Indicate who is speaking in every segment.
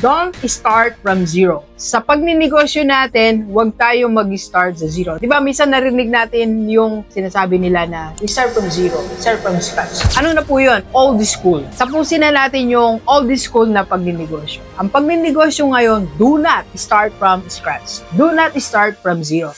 Speaker 1: don't start from zero. Sa pagninegosyo natin, huwag tayo mag-start sa zero. Di ba, minsan narinig natin yung sinasabi nila na we start from zero, we start from scratch. Ano na po yun? Old school. Tapusin na natin yung old school na pagninegosyo. Ang pagninegosyo ngayon, do not start from scratch. Do not start from zero.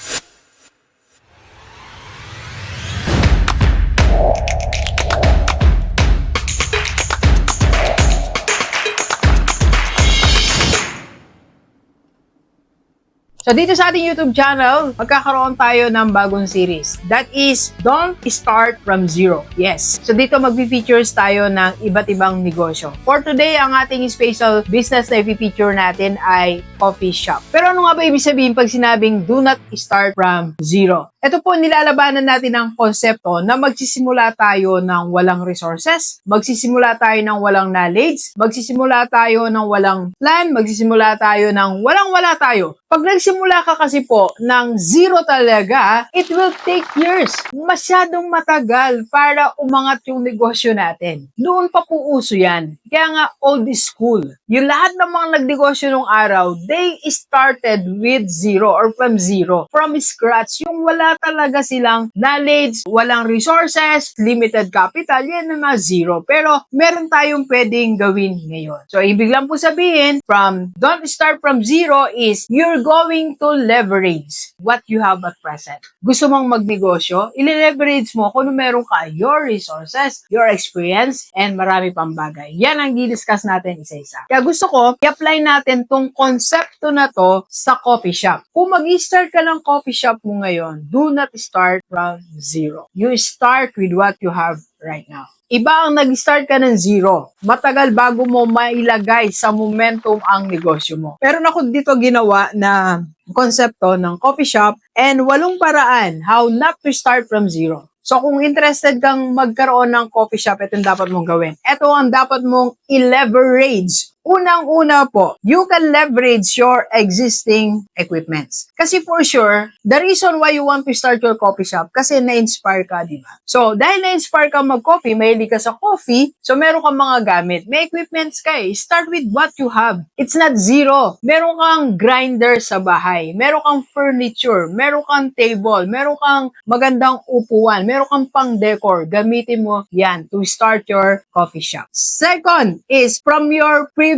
Speaker 1: So dito sa ating YouTube channel, magkakaroon tayo ng bagong series. That is, Don't Start From Zero. Yes. So dito magpi-features tayo ng iba't ibang negosyo. For today, ang ating special business na i-feature natin ay coffee shop. Pero ano nga ba ibig sabihin pag sinabing do not start from zero? Ito po nilalabanan natin ang konsepto na magsisimula tayo ng walang resources, magsisimula tayo ng walang knowledge, magsisimula tayo ng walang plan, magsisimula tayo ng walang-wala tayo. Pag nagsimula ka kasi po ng zero talaga, it will take years. Masyadong matagal para umangat yung negosyo natin. Noon pa po uso yan. Kaya nga old school. Yung lahat ng mga nagnegosyo nung araw, they started with zero or from zero. From scratch. Yung wala talaga silang knowledge, walang resources, limited capital, yan na mga zero. Pero meron tayong pwedeng gawin ngayon. So, ibig lang po sabihin, from don't start from zero is you're going to leverage what you have at present. Gusto mong magnegosyo, ile-leverage mo kung meron ka, your resources, your experience, and marami pang bagay. Yan ang di-discuss natin isa-isa. Kaya gusto ko, i-apply natin tong konsepto na to sa coffee shop. Kung mag-start ka ng coffee shop mo ngayon, do not start from zero. You start with what you have right now. Iba ang nag-start ka ng zero. Matagal bago mo mailagay sa momentum ang negosyo mo. Pero ako dito ginawa na konsepto ng coffee shop and walong paraan how not to start from zero. So kung interested kang magkaroon ng coffee shop, ito yung dapat mong gawin. Ito ang dapat mong i-leverage. Unang-una po, you can leverage your existing equipments. Kasi for sure, the reason why you want to start your coffee shop, kasi na-inspire ka, di ba? So, dahil na-inspire ka mag-coffee, mahilig ka sa coffee, so meron kang mga gamit. May equipments ka eh. Start with what you have. It's not zero. Meron kang grinder sa bahay. Meron kang furniture. Meron kang table. Meron kang magandang upuan. Meron kang pang-decor. Gamitin mo yan to start your coffee shop. Second is from your previous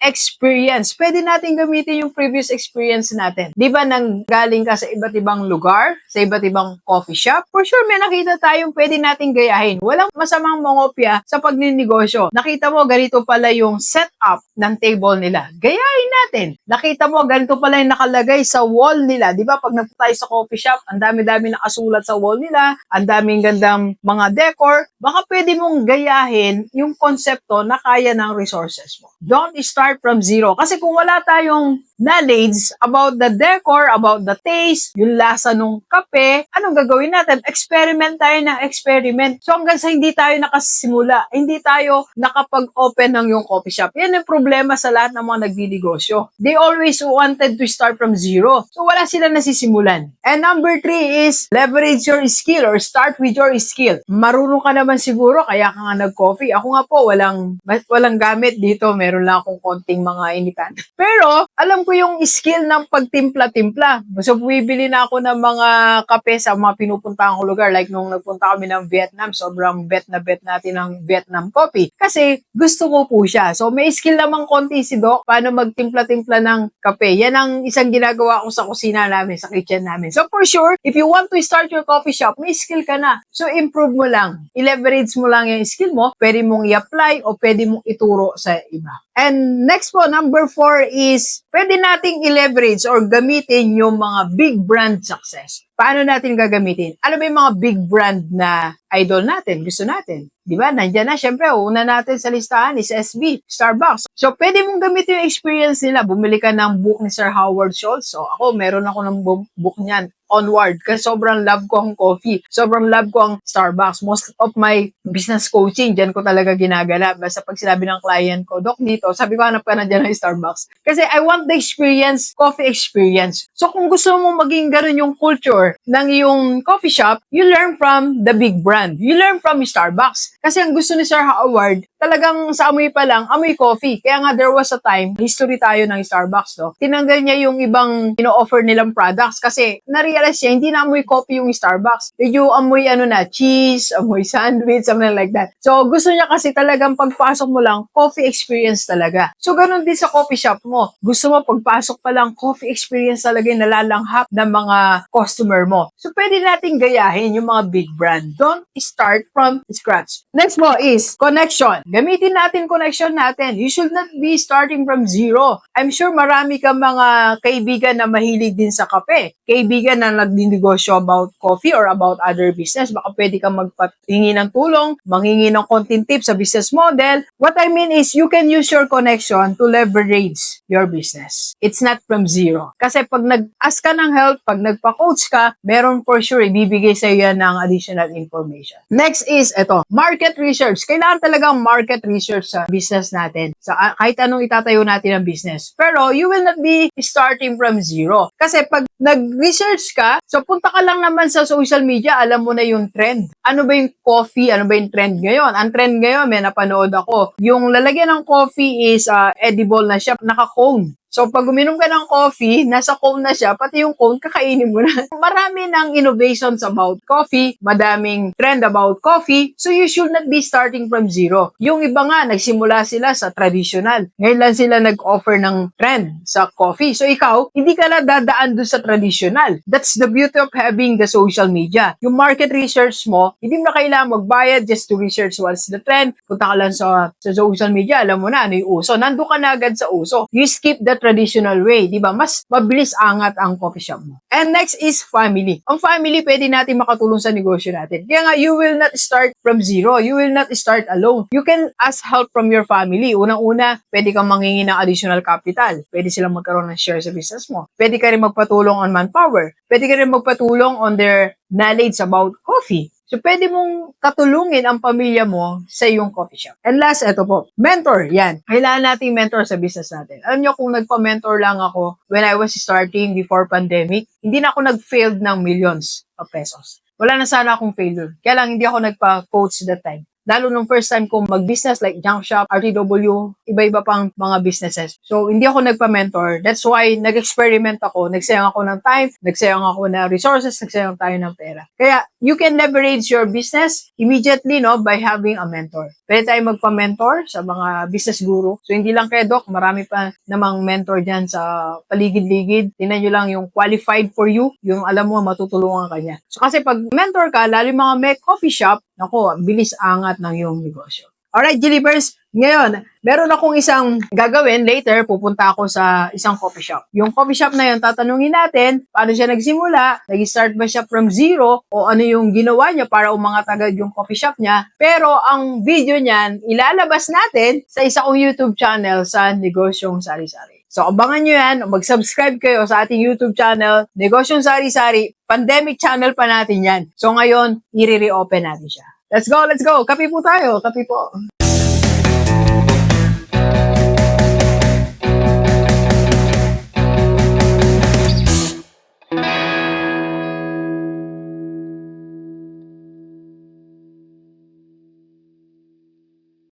Speaker 1: experience. Pwede natin gamitin yung previous experience natin. Di ba nang galing ka sa iba't ibang lugar, sa iba't ibang coffee shop? For sure, may nakita tayong pwede natin gayahin. Walang masamang mongopya sa pagninegosyo. Nakita mo, ganito pala yung setup ng table nila. Gayahin natin. Nakita mo, ganito pala yung nakalagay sa wall nila. Di ba, pag nagpunta sa coffee shop, ang dami-dami nakasulat sa wall nila, ang daming gandang mga decor, baka pwede mong gayahin yung konsepto na kaya ng resources mo. Don't start from zero. Kasi kung wala tayong knowledge about the decor, about the taste, yung lasa nung kape, anong gagawin natin? Experiment tayo ng experiment. So hanggang sa hindi tayo nakasimula, hindi tayo nakapag-open ng yung coffee shop. Yan yung problema sa lahat ng mga nagdinegosyo. They always wanted to start from zero. So wala sila nasisimulan. And number three is leverage your skill or start with your skill. Marunong ka naman siguro, kaya ka nga nag-coffee. Ako nga po, walang, walang gamit dito. Meron lang akong konting mga initan. Pero, alam ko yung skill ng pagtimpla-timpla. So, bumibili na ako ng mga kape sa mga pinupuntahan kong lugar. Like, nung nagpunta kami ng Vietnam, sobrang bet na bet natin ng Vietnam coffee. Kasi, gusto ko po siya. So, may skill namang konti si Doc, paano magtimpla-timpla ng kape. Yan ang isang ginagawa ko sa kusina namin, sa kitchen namin. So, for sure, if you want to start your coffee shop, may skill ka na. So, improve mo lang. I-leverage mo lang yung skill mo. Pwede mong i-apply o pwede mong ituro sa iba. And next po, number four is, pwede nating i-leverage or gamitin yung mga big brand success. Paano natin gagamitin? Ano ba yung mga big brand na idol natin, gusto natin? Di ba? Nandiyan na, syempre, una natin sa listahan is SB, Starbucks. So, pwede mong gamitin yung experience nila. Bumili ka ng book ni Sir Howard Schultz. So, ako, meron ako ng book niyan. onward kasi sobrang love ko ang coffee. Sobrang love ko ang Starbucks. Most of my business coaching, dyan ko talaga ginagala. Basta pag sinabi ng client ko, Dok, dito, sabi ko, hanap ka na dyan ng Starbucks. Kasi I want the experience, coffee experience. So kung gusto mo maging ganun yung culture ng iyong coffee shop, you learn from the big brand. You learn from Starbucks. Kasi ang gusto ni Sir Howard, talagang sa amoy pa lang, amoy coffee. Kaya nga there was a time, history tayo ng Starbucks, no? Tinanggal niya yung ibang ino-offer nilang products kasi na-realize niya, hindi na amoy coffee yung Starbucks. Medyo amoy ano na, cheese, amoy sandwich, something like that. So, gusto niya kasi talagang pagpasok mo lang, coffee experience talaga. So, ganun din sa coffee shop mo. Gusto mo pagpasok pa lang, coffee experience talaga yung nalalanghap ng mga customer mo. So, pwede natin gayahin yung mga big brand. Don't start from scratch. Next mo is connection. Gamitin natin connection natin. You should not be starting from zero. I'm sure marami kang mga kaibigan na mahilig din sa kape. Kaibigan na nagdinegosyo about coffee or about other business. Baka pwede kang magpahingi ng tulong, manghingi ng konting tips sa business model. What I mean is you can use your connection to leverage your business. It's not from zero. Kasi pag nag-ask ka ng help, pag nagpa-coach ka, meron for sure ibibigay sa iyo yan ng additional information. Next is ito, market research. Kailangan talagang market research sa business natin. Sa ah, kahit anong itatayo natin ng business. Pero you will not be starting from zero. Kasi pag nag-research ka, so punta ka lang naman sa social media, alam mo na yung trend. Ano ba yung coffee? Ano ba yung trend ngayon? Ang trend ngayon, may napanood ako. Yung lalagyan ng coffee is ah, edible na siya, naka-cone. So, pag uminom ka ng coffee, nasa cone na siya, pati yung cone, kakainin mo na. Marami ng innovations about coffee, madaming trend about coffee, so you should not be starting from zero. Yung iba nga, nagsimula sila sa traditional. Ngayon lang sila nag-offer ng trend sa coffee. So, ikaw, hindi ka na dadaan doon sa traditional. That's the beauty of having the social media. Yung market research mo, hindi mo na kailangan magbayad just to research what's the trend. Punta ka lang sa, sa social media, alam mo na ano yung uso. Nandun ka na agad sa uso. You skip the traditional way, di ba? Mas mabilis angat ang coffee shop mo. And next is family. Ang family, pwede natin makatulong sa negosyo natin. Kaya nga, you will not start from zero. You will not start alone. You can ask help from your family. Unang-una, pwede kang mangingi ng additional capital. Pwede silang magkaroon ng share sa business mo. Pwede ka rin magpatulong on manpower. Pwede ka rin magpatulong on their knowledge about coffee. So, pwede mong katulungin ang pamilya mo sa iyong coffee shop. And last, ito po, mentor. Yan. Kailangan nating mentor sa business natin. Alam nyo, kung nagpa-mentor lang ako when I was starting before pandemic, hindi na ako nag-failed ng millions of pesos. Wala na sana akong failure. Kaya lang hindi ako nagpa-coach that time. Lalo nung first time kong mag-business like junk shop, RTW, iba-iba pang mga businesses. So, hindi ako nagpa-mentor. That's why nag-experiment ako. Nagsayang ako ng time, nagsayang ako ng resources, nagsayang tayo ng pera. Kaya, you can leverage your business immediately, no, by having a mentor. Pwede tayo magpa-mentor sa mga business guru. So, hindi lang kay Doc, marami pa namang mentor dyan sa paligid-ligid. Tingnan nyo lang yung qualified for you, yung alam mo, matutulungan ka niya. So, kasi pag mentor ka, lalo yung mga may coffee shop, Nako, bilis angat ng iyong negosyo. Alright, Jillibers, ngayon, meron akong isang gagawin. Later, pupunta ako sa isang coffee shop. Yung coffee shop na yun, tatanungin natin, paano siya nagsimula, nag-start ba siya from zero, o ano yung ginawa niya para umangat agad yung coffee shop niya. Pero ang video niyan, ilalabas natin sa isa kong YouTube channel sa Negosyong Sari-Sari. So, abangan nyo yan. Mag-subscribe kayo sa ating YouTube channel, Negosyong Sari-Sari. Pandemic channel pa natin yan. So, ngayon, i-reopen natin siya. Let's go, let's go. Kapi po tayo. Kapi po.